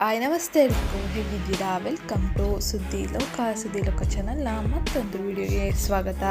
Hi ನಮಸ್ತೆ ಎಲ್ರಿಗೂ ಹೇಗಿದ್ದೀರಾ? ವೆಲ್ಕಮ್ ಟು ಸುದ್ದಿ ಲೋಕ ಸುದ್ದಿ ಲೋಕ ಚಾನಲ್ನ ಮತ್ತೊಂದು ವಿಡಿಯೋಗೆ ಸ್ವಾಗತ.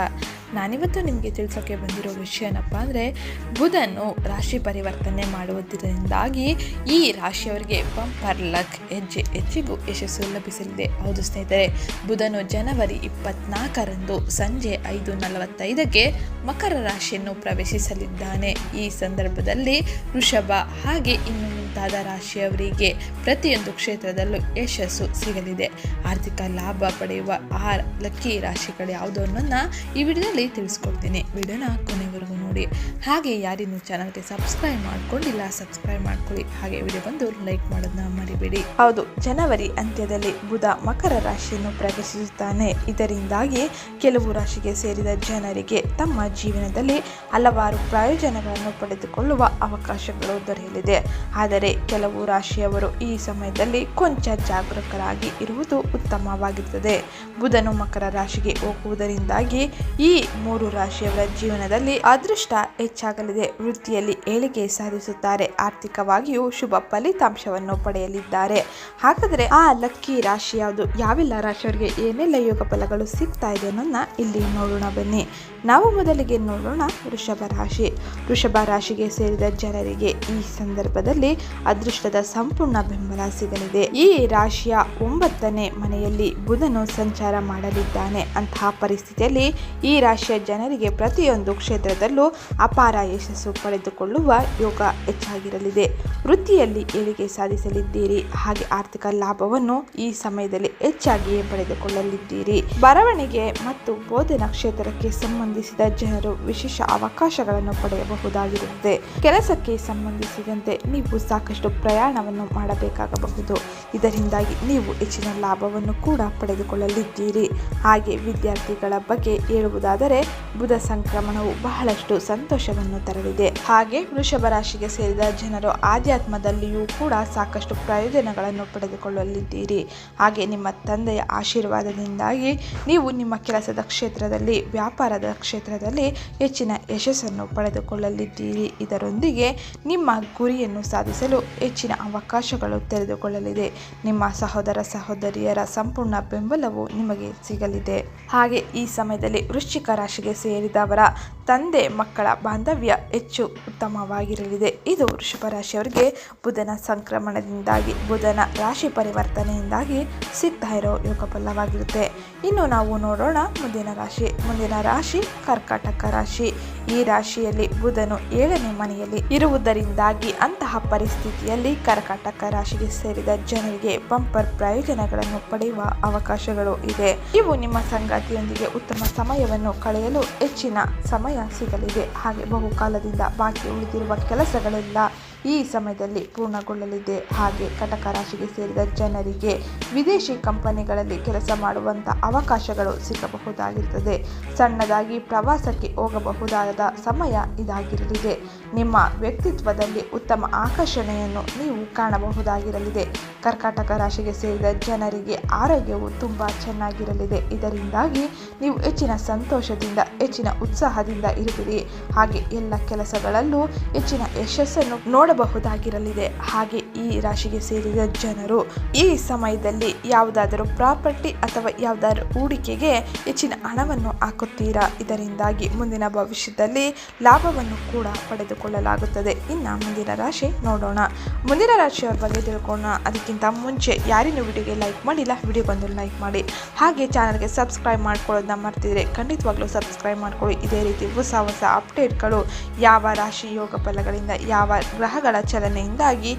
ನಾನಿವತ್ತು ನಿಮಗೆ ತಿಳಿಸೋಕೆ ಬಂದಿರೋ ವಿಷಯ ಏನಪ್ಪ ಅಂದರೆ ಬುಧನು ರಾಶಿ ಪರಿವರ್ತನೆ ಮಾಡುವುದರಿಂದಾಗಿ ಈ ರಾಶಿಯವರಿಗೆ ಬಂಪರ್ ಲಕ್ ಹೆಜ್ಜೆ ಹೆಚ್ಚಿಗೂ ಯಶಸ್ಸು ಲಭಿಸಲಿದೆ. ಹೌದು ಸ್ನೇಹಿತರೆ, ಬುಧನು ಜನವರಿ ಇಪ್ಪತ್ನಾಲ್ಕರಂದು ಸಂಜೆ ಐದು ನಲವತ್ತೈದಕ್ಕೆ ಮಕರ ರಾಶಿಯನ್ನು ಪ್ರವೇಶಿಸಲಿದ್ದಾನೆ. ಈ ಸಂದರ್ಭದಲ್ಲಿ ವೃಷಭ ಹಾಗೆ ಇನ್ನು ಮುಂತಾದ ರಾಶಿಯವರಿಗೆ ಪ್ರತಿಯೊಂದು ಕ್ಷೇತ್ರದಲ್ಲೂ ಯಶಸ್ಸು ಸಿಗಲಿದೆ. ಆರ್ಥಿಕ ಲಾಭ ಪಡೆಯುವ ಆ ಲಕ್ಕಿ ರಾಶಿಗಳು ಯಾವುದೋ ಅನ್ನೋದನ್ನ ಈ ವಿಡಿಯೋದಲ್ಲಿ ತಿಳಿಸ್ಕೊಡ್ತೀನಿ. ವಿಡಿಯೋನ ಕೊನೆವರೆಗೂ ನೋಡಿ. ಹಾಗೆ ಯಾರಿನ್ನೂ ಚಾನಲ್ಗೆ ಸಬ್ಸ್ಕ್ರೈಬ್ ಮಾಡ್ಕೊಂಡಿಲ್ಲ, ಸಬ್ಸ್ಕ್ರೈಬ್ ಮಾಡ್ಕೊಳ್ಳಿ. ಹಾಗೆ ವಿಡಿಯೋ ಬಂದು ಲೈಕ್ ಮಾಡೋದನ್ನ ಮರಿಬೇಡಿ. ಹೌದು, ಜನವರಿ ಅಂತ್ಯದಲ್ಲಿ ಬುಧ ಮಕರ ರಾಶಿಯನ್ನು ಪ್ರವೇಶಿಸುತ್ತಾನೆ. ಇದರಿಂದಾಗಿ ಕೆಲವು ರಾಶಿಗೆ ಸೇರಿದ ಜನರಿಗೆ ತಮ್ಮ ಜೀವನದಲ್ಲಿ ಹಲವಾರು ಪ್ರಯೋಜನಗಳನ್ನು ಪಡೆದುಕೊಳ್ಳುವ ಅವಕಾಶಗಳು ದೊರೆಯಲಿದೆ. ಆದರೆ ಕೆಲವು ರಾಶಿಯವರು ಈ ಸಮಯದಲ್ಲಿ ಕೊಂಚ ಜಾಗರೂಕರಾಗಿ ಇರುವುದು ಉತ್ತಮವಾಗಿರುತ್ತದೆ. ಬುಧನು ಮಕರ ರಾಶಿಗೆ ಹೋಗುವುದರಿಂದಾಗಿ ಈ ಮೂರು ರಾಶಿಯವರ ಜೀವನದಲ್ಲಿ ಅದೃಷ್ಟ ಹೆಚ್ಚಾಗಲಿದೆ. ವೃತ್ತಿಯಲ್ಲಿ ಏಳಿಗೆ ಸಾಧಿಸುತ್ತಾರೆ. ಆರ್ಥಿಕವಾಗಿಯೂ ಶುಭ ಫಲಿತಾಂಶವನ್ನು ಪಡೆಯಲಿದ್ದಾರೆ. ಹಾಗಾದರೆ ಆ ಲಕ್ಕಿ ರಾಶಿ ಯಾವುದು? ಯಾವೆಲ್ಲ ರಾಶಿಯವರಿಗೆ ಏನೆಲ್ಲ ಯೋಗ ಫಲಗಳು ಸಿಗ್ತಾ ಇದೆ ಅನ್ನೋದನ್ನ ಇಲ್ಲಿ ನೋಡೋಣ ಬನ್ನಿ. ನಾವು ಮೊದಲಿಗೆ ನೋಡೋಣ ವೃಷಭ ರಾಶಿ. ವೃಷಭ ರಾಶಿಗೆ ಸೇರಿದ ಜನರಿಗೆ ಈ ಸಂದರ್ಭದಲ್ಲಿ ಅದೃಷ್ಟದ ಸಂಪೂರ್ಣ ಬೆಂಬಲ ಸಿಗಲಿದೆ. ಈ ರಾಶಿಯ ಒಂಬತ್ತನೇ ಮನೆಯಲ್ಲಿ ಬುಧನು ಸಂಚಾರ ಮಾಡಲಿದ್ದಾನೆ. ಅಂತಹ ಪರಿಸ್ಥಿತಿಯಲ್ಲಿ ಈ ರಾಶಿಯ ಜನರಿಗೆ ಪ್ರತಿಯೊಂದು ಕ್ಷೇತ್ರದಲ್ಲೂ ಅಪಾರ ಯಶಸ್ಸು ಪಡೆದುಕೊಳ್ಳುವ ಯೋಗ ಹೆಚ್ಚಾಗಿರಲಿದೆ. ವೃತ್ತಿಯಲ್ಲಿ ಏಳಿಗೆ ಸಾಧಿಸಲಿದ್ದೀರಿ. ಹಾಗೆ ಆರ್ಥಿಕ ಲಾಭವನ್ನು ಈ ಸಮಯದಲ್ಲಿ ಹೆಚ್ಚಾಗಿಯೇ ಪಡೆದುಕೊಳ್ಳಲಿದ್ದೀರಿ. ಬರವಣಿಗೆ ಮತ್ತು ಬೋಧನಾ ಕ್ಷೇತ್ರಕ್ಕೆ ಸಂಬಂಧಿಸಿದ ಜನರು ವಿಶೇಷ ಅವಕಾಶಗಳನ್ನು ಪಡೆಯಬಹುದಾಗಿರುತ್ತದೆ ಕೆಲಸಕ್ಕೆ ಸಂಬಂಧಿಸಿದಂತೆ ನೀವು ಸಾಕಷ್ಟು ಪ್ರಯಾಣವನ್ನು ಮಾಡಬೇಕಾಗಬಹುದು. ಇದರಿಂದಾಗಿ ನೀವು ಹೆಚ್ಚಿನ ಲಾಭವನ್ನು ಕೂಡ ಪಡೆದುಕೊಳ್ಳಲಿದ್ದೀರಿ. ಹಾಗೆ ವಿದ್ಯಾರ್ಥಿಗಳ ಬಗ್ಗೆ ಹೇಳುವುದಾದರೆ ಬುಧ ಸಂಕ್ರಮಣವು ಬಹಳಷ್ಟು ಸಂತೋಷವನ್ನು ತರಲಿದೆ. ಹಾಗೆ ವೃಷಭ ರಾಶಿಗೆ ಸೇರಿದ ಜನರು ಆಧ್ಯಾತ್ಮದಲ್ಲಿಯೂ ಕೂಡ ಸಾಕಷ್ಟು ಪ್ರಯೋಜನಗಳನ್ನು ಪಡೆದುಕೊಳ್ಳಲಿದ್ದೀರಿ. ಹಾಗೆ ನಿಮ್ಮ ತಂದೆಯ ಆಶೀರ್ವಾದದಿಂದಾಗಿ ನೀವು ನಿಮ್ಮ ಕೆಲಸದ ಕ್ಷೇತ್ರದಲ್ಲಿ, ವ್ಯಾಪಾರದ ಕ್ಷೇತ್ರದಲ್ಲಿ ಹೆಚ್ಚಿನ ಯಶಸ್ಸನ್ನು ಪಡೆದುಕೊಳ್ಳಲಿದ್ದೀರಿ. ಇದರೊಂದಿಗೆ ನಿಮ್ಮ ಗುರಿಯನ್ನು ಸಾಧಿಸಲು ಹೆಚ್ಚಿನ ಅವಕಾಶಗಳು ತೆರೆದುಕೊಳ್ಳಲಿದೆ. ನಿಮ್ಮ ಸಹೋದರ ಸಹೋದರಿಯರ ಸಂಪೂರ್ಣ ಬೆಂಬಲವು ನಿಮಗೆ ಸಿಗಲಿದೆ. ಹಾಗೆ ಈ ಸಮಯದಲ್ಲಿ ವೃಶ್ಚಿಕ ರಾಶಿಗೆ ಸೇರಿದವರ ತಂದೆ ಮಕ್ಕಳ ಬಾಂಧವ್ಯ ಹೆಚ್ಚು ಉತ್ತಮವಾಗಿರಲಿದೆ. ಇದು ವೃಷಭ ರಾಶಿಯವರಿಗೆ ಬುಧನ ಸಂಕ್ರಮಣದಿಂದಾಗಿ, ಬುಧನ ರಾಶಿ ಪರಿವರ್ತನೆಯಿಂದಾಗಿ ಸಿಗ್ತಾ ಇರೋ ಯೋಗ ಫಲವಾಗಿರುತ್ತೆ ಇನ್ನು ನಾವು ನೋಡೋಣ ಮುಂದಿನ ರಾಶಿ. ಮುಂದಿನ ರಾಶಿ ಕರ್ಕಾಟಕ ರಾಶಿ. ಈ ರಾಶಿಯಲ್ಲಿ ಬುಧನು ಏಳನೇ ಮನೆಯಲ್ಲಿ ಇರುವುದರಿಂದಾಗಿ ಅಂತಹ ಪರಿಸ್ಥಿತಿಯಲ್ಲಿ ಕರ್ಕಾಟಕ ರಾಶಿಗೆ ಸೇರಿದ ಜನರಿಗೆ ಬಂಪರ್ ಪ್ರಯೋಜನಗಳನ್ನು ಪಡೆಯುವ ಅವಕಾಶಗಳು ಇದೆ. ಇವು ನಿಮ್ಮ ಸಂಗಾತಿಯೊಂದಿಗೆ ಉತ್ತಮ ಸಮಯವನ್ನು ಕಳೆಯಲು ಹೆಚ್ಚಿನ ಸಮಯ ಸಿಗಲಿದೆ. ಹಾಗೆ ಬಹುಕಾಲದಿಂದ ಬಾಕಿ ಉಳಿದಿರುವ ಕೆಲಸಗಳೆಲ್ಲ ಈ ಸಮಯದಲ್ಲಿ ಪೂರ್ಣಗೊಳ್ಳಲಿದೆ. ಹಾಗೆ ಕಟಕ ರಾಶಿಗೆ ಸೇರಿದ ಜನರಿಗೆ ವಿದೇಶಿ ಕಂಪನಿಗಳಲ್ಲಿ ಕೆಲಸ ಮಾಡುವಂಥ ಅವಕಾಶಗಳು ಸಿಗಬಹುದಾಗಿರುತ್ತದೆ. ಸಣ್ಣದಾಗಿ ಪ್ರವಾಸಕ್ಕೆ ಹೋಗಬಹುದಾದ ಸಮಯ ಇದಾಗಿರಲಿದೆ. ನಿಮ್ಮ ವ್ಯಕ್ತಿತ್ವದಲ್ಲಿ ಉತ್ತಮ ಆಕರ್ಷಣೆಯನ್ನು ನೀವು ಕಾಣಬಹುದಾಗಿರಲಿದೆ. ಕರ್ಕಾಟಕ ರಾಶಿಗೆ ಸೇರಿದ ಜನರಿಗೆ ಆರೋಗ್ಯವು ತುಂಬ ಚೆನ್ನಾಗಿರಲಿದೆ. ಇದರಿಂದಾಗಿ ನೀವು ಹೆಚ್ಚಿನ ಸಂತೋಷದಿಂದ, ಹೆಚ್ಚಿನ ಉತ್ಸಾಹದಿಂದ ಇರುವಿರಿ ಹಾಗೆ ಎಲ್ಲ ಕೆಲಸಗಳಲ್ಲೂ ಹೆಚ್ಚಿನ ಯಶಸ್ಸನ್ನು ನೋಡಬಹುದಾಗಿರಲಿದೆ ಹಾಗೆ ಈ ರಾಶಿಗೆ ಸೇರಿದ ಜನರು ಈ ಸಮಯದಲ್ಲಿ ಯಾವುದಾದರೂ ಪ್ರಾಪರ್ಟಿ ಅಥವಾ ಯಾವುದಾದ್ರೂ ಹೂಡಿಕೆಗೆ ಹೆಚ್ಚಿನ ಹಣವನ್ನು ಹಾಕುತ್ತೀರಾ? ಇದರಿಂದಾಗಿ ಮುಂದಿನ ಭವಿಷ್ಯದಲ್ಲಿ ಲಾಭವನ್ನು ಕೂಡ ಪಡೆದುಕೊಳ್ಳಲಾಗುತ್ತದೆ. ಇನ್ನು ಮುಂದಿನ ರಾಶಿ ನೋಡೋಣ. ಮುಂದಿನ ರಾಶಿಯವರ ಬಗ್ಗೆ ತಿಳ್ಕೊಳ್ಳೋಣ. ಅದಕ್ಕಿಂತ ಮುಂಚೆ ಯಾರಿನೂ ವಿಡಿಯೋಗೆ ಲೈಕ್ ಮಾಡಿಲ್ಲ ವಿಡಿಯೋ ಬಂದು ಲೈಕ್ ಮಾಡಿ. ಹಾಗೆ ಚಾನಲ್ಗೆ ಸಬ್ಸ್ಕ್ರೈಬ್ ಮಾಡ್ಕೊಳ್ಳೋದನ್ನ ಮರ್ತಿದ್ರೆ ಖಂಡಿತವಾಗ್ಲೂ ಸಬ್ಸ್ಕ್ರೈಬ್ ಮಾಡ್ಕೊಳ್ಳಿ. ಇದೇ ರೀತಿ ಹೊಸ ಹೊಸ ಅಪ್ಡೇಟ್ಗಳು ಯಾವ ರಾಶಿ ಯೋಗ ಫಲಗಳಿಂದ, ಯಾವ ಗ್ರಹಗಳ ಚಲನೆಯಿಂದಾಗಿ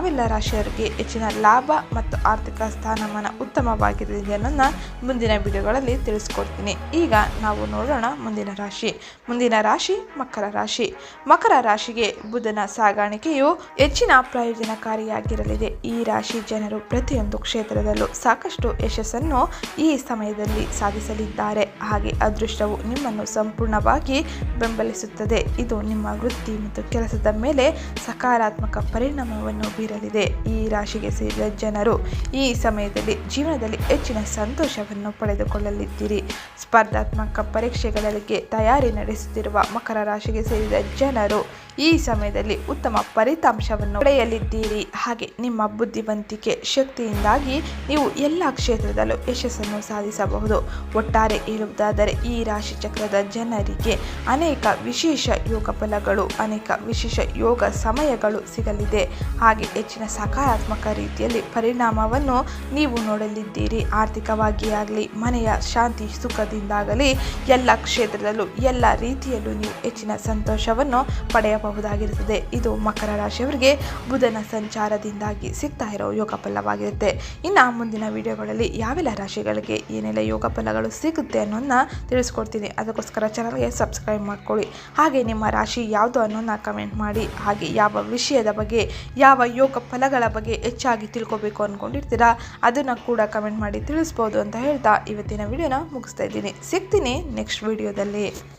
ಯಾವೆಲ್ಲ ರಾಶಿಯವರಿಗೆ ಹೆಚ್ಚಿನ ಲಾಭ ಮತ್ತು ಆರ್ಥಿಕ ಸ್ಥಾನಮಾನ ಉತ್ತಮವಾಗಿರಲಿದೆ ಅನ್ನೋದನ್ನ ಮುಂದಿನ ವಿಡಿಯೋಗಳಲ್ಲಿ ತಿಳಿಸ್ಕೊಡ್ತೀನಿ. ಈಗ ನಾವು ನೋಡೋಣ ಮುಂದಿನ ರಾಶಿ. ಮುಂದಿನ ರಾಶಿ ಮಕರ ರಾಶಿ. ಮಕರ ರಾಶಿಗೆ ಬುಧನ ಸಾಗಾಣಿಕೆಯು ಹೆಚ್ಚಿನ ಪ್ರಯೋಜನಕಾರಿಯಾಗಿರಲಿದೆ. ಈ ರಾಶಿ ಜನರು ಪ್ರತಿಯೊಂದು ಕ್ಷೇತ್ರದಲ್ಲೂ ಸಾಕಷ್ಟು ಯಶಸ್ಸನ್ನು ಈ ಸಮಯದಲ್ಲಿ ಸಾಧಿಸಲಿದ್ದಾರೆ. ಹಾಗೆ ಅದೃಷ್ಟವು ನಿಮ್ಮನ್ನು ಸಂಪೂರ್ಣವಾಗಿ ಬೆಂಬಲಿಸುತ್ತದೆ. ಇದು ನಿಮ್ಮ ವೃತ್ತಿ ಮತ್ತು ಕೆಲಸದ ಮೇಲೆ ಸಕಾರಾತ್ಮಕ ಪರಿಣಾಮವನ್ನು ಇರಲಿದೆ. ಈ ರಾಶಿಗೆ ಸೇರಿದ ಜನರು ಈ ಸಮಯದಲ್ಲಿ ಜೀವನದಲ್ಲಿ ಹೆಚ್ಚಿನ ಸಂತೋಷವನ್ನು ಪಡೆದುಕೊಳ್ಳಲಿದ್ದೀರಿ. ಸ್ಪರ್ಧಾತ್ಮಕ ಪರೀಕ್ಷೆಗಳಿಗೆ ತಯಾರಿ ನಡೆಸುತ್ತಿರುವ ಮಕರ ರಾಶಿಗೆ ಸೇರಿದ ಜನರು ಈ ಸಮಯದಲ್ಲಿ ಉತ್ತಮ ಫಲಿತಾಂಶವನ್ನು ಪಡೆಯಲಿದ್ದೀರಿ. ಹಾಗೆ ನಿಮ್ಮ ಬುದ್ಧಿವಂತಿಕೆ ಶಕ್ತಿಯಿಂದಾಗಿ ನೀವು ಎಲ್ಲ ಕ್ಷೇತ್ರದಲ್ಲೂ ಯಶಸ್ಸನ್ನು ಸಾಧಿಸಬಹುದು. ಒಟ್ಟಾರೆ ಹೇಳುವುದಾದರೆ, ಈ ರಾಶಿ ಚಕ್ರದ ಜನರಿಗೆ ಅನೇಕ ವಿಶೇಷ ಯೋಗ ಫಲಗಳು ಅನೇಕ ವಿಶೇಷ ಯೋಗ ಸಮಯಗಳು ಸಿಗಲಿದೆ. ಹಾಗೆ ಹೆಚ್ಚಿನ ಸಕಾರಾತ್ಮಕ ರೀತಿಯಲ್ಲಿ ಪರಿಣಾಮವನ್ನು ನೀವು ನೋಡಲಿದ್ದೀರಿ. ಆರ್ಥಿಕವಾಗಿ ಆಗಲಿ, ಮನೆಯ ಶಾಂತಿ ಸುಖದಿಂದಾಗಲಿ, ಎಲ್ಲ ಕ್ಷೇತ್ರದಲ್ಲೂ, ಎಲ್ಲ ರೀತಿಯಲ್ಲೂ ನೀವು ಹೆಚ್ಚಿನ ಸಂತೋಷವನ್ನು ಪಡೆಯಬಹುದಾಗಿರುತ್ತದೆ. ಇದು ಮಕರ ರಾಶಿಯವರಿಗೆ ಬುಧನ ಸಂಚಾರದಿಂದಾಗಿ ಸಿಗ್ತಾ ಇರೋ ಯೋಗ ಫಲವಾಗಿರುತ್ತೆ ಇನ್ನು ಮುಂದಿನ ವಿಡಿಯೋಗಳಲ್ಲಿ ಯಾವೆಲ್ಲ ರಾಶಿಗಳಿಗೆ ಏನೆಲ್ಲ ಯೋಗ ಫಲಗಳು ಸಿಗುತ್ತೆ ಅನ್ನೋದನ್ನ ತಿಳಿಸ್ಕೊಡ್ತೀನಿ. ಅದಕ್ಕೋಸ್ಕರ ಚಾನಲ್ಗೆ ಸಬ್ಸ್ಕ್ರೈಬ್ ಮಾಡ್ಕೊಳ್ಳಿ. ಹಾಗೆ ನಿಮ್ಮ ರಾಶಿ ಯಾವುದು ಅನ್ನೋದನ್ನ ಕಮೆಂಟ್ ಮಾಡಿ. ಹಾಗೆ ಯಾವ ವಿಷಯದ ಬಗ್ಗೆ, ಯಾವ ಯೋಗ ಫಲಗಳ ಬಗ್ಗೆ ಹೆಚ್ಚಾಗಿ ತಿಳ್ಕೊಬೇಕು ಅಂದ್ಕೊಂಡಿರ್ತೀರಾ ಅದನ್ನು ಕೂಡ ಕಮೆಂಟ್ ಮಾಡಿ ತಿಳಿಸ್ಬೋದು ಅಂತ ಹೇಳ್ತಾ ಇವತ್ತಿನ ವಿಡಿಯೋನ ಮುಗಿಸ್ತಾ ಇದ್ದೀನಿ. ಸಿಗ್ತೀನಿ ನೆಕ್ಸ್ಟ್ ವಿಡಿಯೋದಲ್ಲಿ.